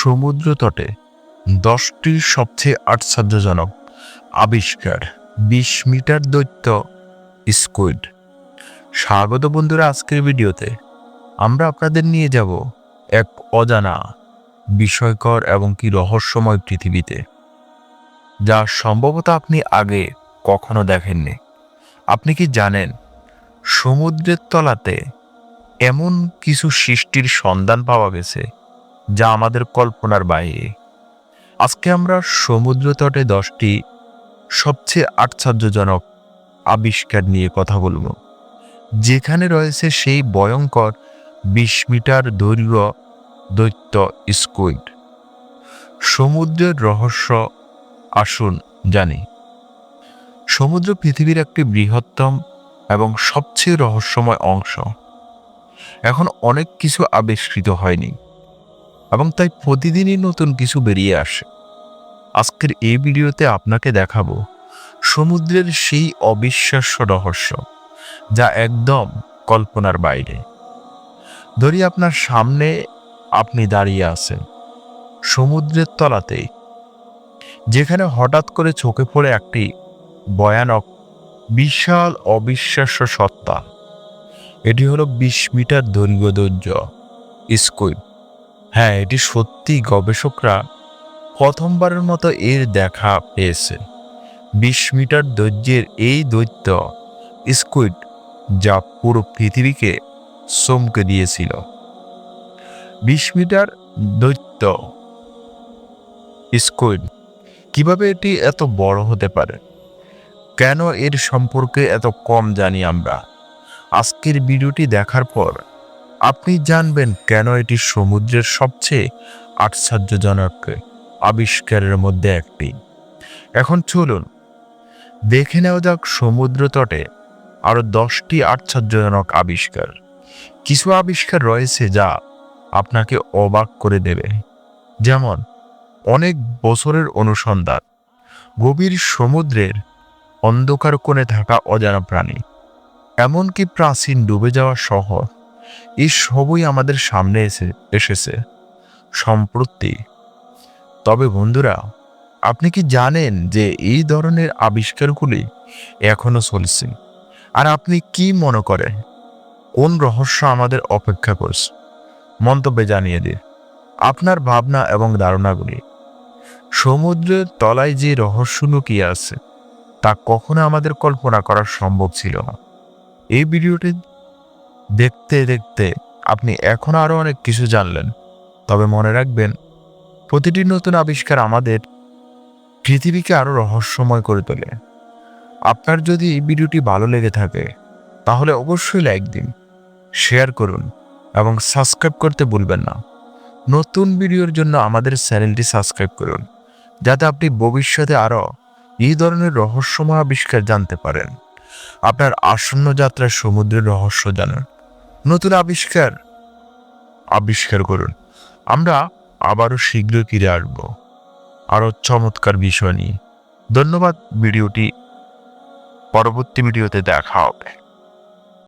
সমুদ্র তটে দশটি সবচেয়ে আশ্চর্যজনক আবিষ্কার বিশ মিটার দৈত্য স্কুইড। স্বাগত বন্ধুরা আজকের ভিডিওতে। আমরা আপনাদের নিয়ে যাব এক অজানা, বিষয়কর এবং কি রহস্যময় পৃথিবীতে, যা সম্ভবত আপনি আগে কখনো দেখেননি। আপনি কি জানেন, সমুদ্রের তলাতে এমন কিছু সৃষ্টির সন্ধান পাওয়া গেছে যা আমাদের কল্পনার বাইরে আজকে আমরা সমুদ্র তটে দশটি সবচেয়ে আশ্চর্যজনক আবিষ্কার নিয়ে কথা বলব, যেখানে রয়েছে সেই ভয়ঙ্কর বিশ মিটার দৈর্ঘ্য দৈত্য স্কুইড। সমুদ্রের রহস্য আসুন জানি। সমুদ্র পৃথিবীর একটি বৃহত্তম এবং সবচেয়ে রহস্যময় অংশ। এখন অনেক কিছু আবিষ্কৃত হয়নি। এবং তাই প্রতিদিনই নতুন কিছু বেরিয়ে আসে। আজকের এই ভিডিওতে আপনাকে দেখাবো সমুদ্রের সেই অবিশ্বাস্য রহস্য যা একদম কল্পনার বাইরে। ধরি আপনার সামনে আপনি দাঁড়িয়ে আছেন সমুদ্রের তলাতে, যেখানে হঠাৎ করে চোখে পড়ে একটি ভয়ানক, বিশাল অবিশ্বাস্য সত্তা। এটি হলো বিশ মিটার দৈর্ঘ্য স্কুইড। হ্যাঁ এটি সত্যি গবেষকরা প্রথমবারের মতো এর দেখা পেয়েছে। বিশ মিটার দৈর্ঘ্যের এই দৈত্য স্কুইড যা পুরো পৃথিবীকে চমকে দিয়েছিল। বিশ মিটার দৈত্য স্কুইড, কীভাবে এটি এত বড় হতে পারে? কেন এর সম্পর্কে এত কম জানি আমরা? আজকের ভিডিওটি দেখার পর আপনি জানবেন কেন এটি সমুদ্রের সবচেয়ে আশ্চর্যজনক আবিষ্কারের মধ্যে একটি। এখন চলুন, দেখে নেওয়া যাক সমুদ্র তটে আরও দশটি আশ্চর্যজনক আবিষ্কার। কিছু আবিষ্কার রয়েছে যা আপনাকে অবাক করে দেবে। যেমন, অনেক বছরের অনুসন্ধান, গভীর সমুদ্রের অন্ধকার কোণে থাকা অজানা প্রাণী, এমনকি প্রাচীন ডুবে যাওয়া শহর। এই সবই আমাদের সামনে এসে, এসেছে। সম্প্রতি। তবে বন্ধুরা, আপনি কি জানেন যে এই ধরনের আবিষ্কারগুলি এখনও চলছে? আর আপনি কি মনে করেন? কোন রহস্য আমাদের অপেক্ষা করছে? মন্তব্যে জানিয়ে দিন আপনার ভাবনা এবং ধারণাগুলি। সমুদ্রের তলায় যে রহস্য লুকিয়ে আছে, তা কখনো আমাদের কল্পনা করা সম্ভব ছিল না। এই ভিডিওটি দেখতে দেখতে আপনি এখন আরও অনেক কিছু জানলেন। তবে মনে রাখবেন, প্রতিটি নতুন আবিষ্কার আমাদের পৃথিবীকে আরও রহস্যময় করে তোলে। আপনার যদি এই ভিডিওটি ভালো লেগে থাকে, তাহলে অবশ্যই লাইক দিন, শেয়ার করুন এবং সাবস্ক্রাইব করতে ভুলবেন না। নতুন ভিডিওর জন্য আমাদের চ্যানেলটি সাবস্ক্রাইব করুন, যাতে আপনি ভবিষ্যতে আরও এই ধরনের রহস্যময় আবিষ্কার জানতে পারেন। আপনার আসন্ন যাত্রার সমুদ্রের রহস্য জানান। নতুন আবিষ্কার। আবিষ্কার করুন। আমরা আবারও শীঘ্র ফিরে আসব। আরও চমৎকার বিষয় নিয়ে। ধন্যবাদ, ভিডিওটি। পরবর্তী ভিডিওতে দেখা হবে।